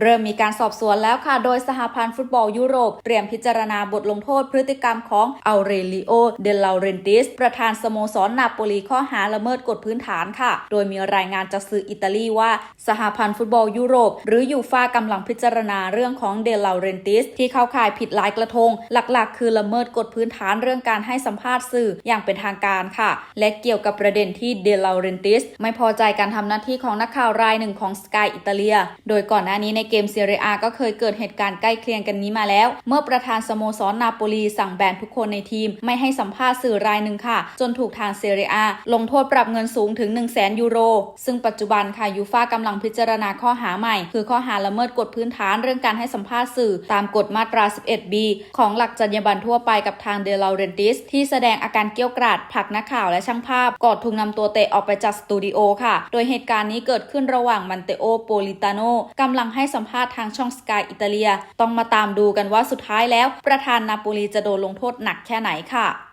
เริ่มมีการสอบสวนแล้วค่ะ โดยสหพันธ์ฟุตบอลยุโรป เตรียมพิจารณาบทลงโทษพฤติกรรมของอัลเรลิโอ เดลาเรนติส ประธานสโมสรนาโปลีข้อหาละเมิดกฎพื้นฐานค่ะ โดยมีรายงานจากสื่ออิตาลีว่า สหพันธ์ฟุตบอลยุโรป หรือยูฟ่ากำลังพิจารณาเรื่องของเดลาเรนติส ที่เข้าข่ายผิดหลายกระทง หลักๆ คือละเมิดกฎพื้นฐานเรื่องการให้สัมภาษณ์สื่ออย่างเป็นทางการค่ะ และเกี่ยวกับประเด็นที่เดลาเรนติส ไม่พอใจการทำหน้าที่ของนักข่าวรายหนึ่งของสกายอิตาเลีย โดยก่อนหน้านี้ในเกมเซเรียก็เคยเกิดเหตุการณ์ใกล้เคียงกันนี้มาแล้ว เมื่อประธานสโมสรนาโปลีสั่งแบนทุกคนในทีม ไม่ให้สัมภาษณ์สื่อรายหนึ่งค่ะ จนถูกทางเซเรียลงโทษปรับเงินสูงถึง 1 0 0 0 0แยูโร ซึ่งปัจจุบันค่ะยูฟ่ากำลังพิจารณาข้อหาใหม่ คือข้อหาละเมิดกฎพื้นฐานเรื่องการให้สัมภาษณ์สื่อ ตามกฎมาตรา 11b ของหลักจรรยาบรรณทั่วไปกับทางเดลาเรนติสที่แสดงอาการเกี้ยวกราดผลักนักข่าวและช่างภาพกอนถูกนำตัวเตะออกไปจากสตูดิโอค่ะ โดยเหตุการณ์นี้เกิดขึ้นระหว่างมันเตโอโปลิตาโนกำลังให้สัมภาษณ์ทางช่องสกายอิตาเลีย ต้องมาตามดูกันว่าสุดท้ายแล้ว ประธานนาโปลีจะโดนลงโทษหนักแค่ไหนค่ะ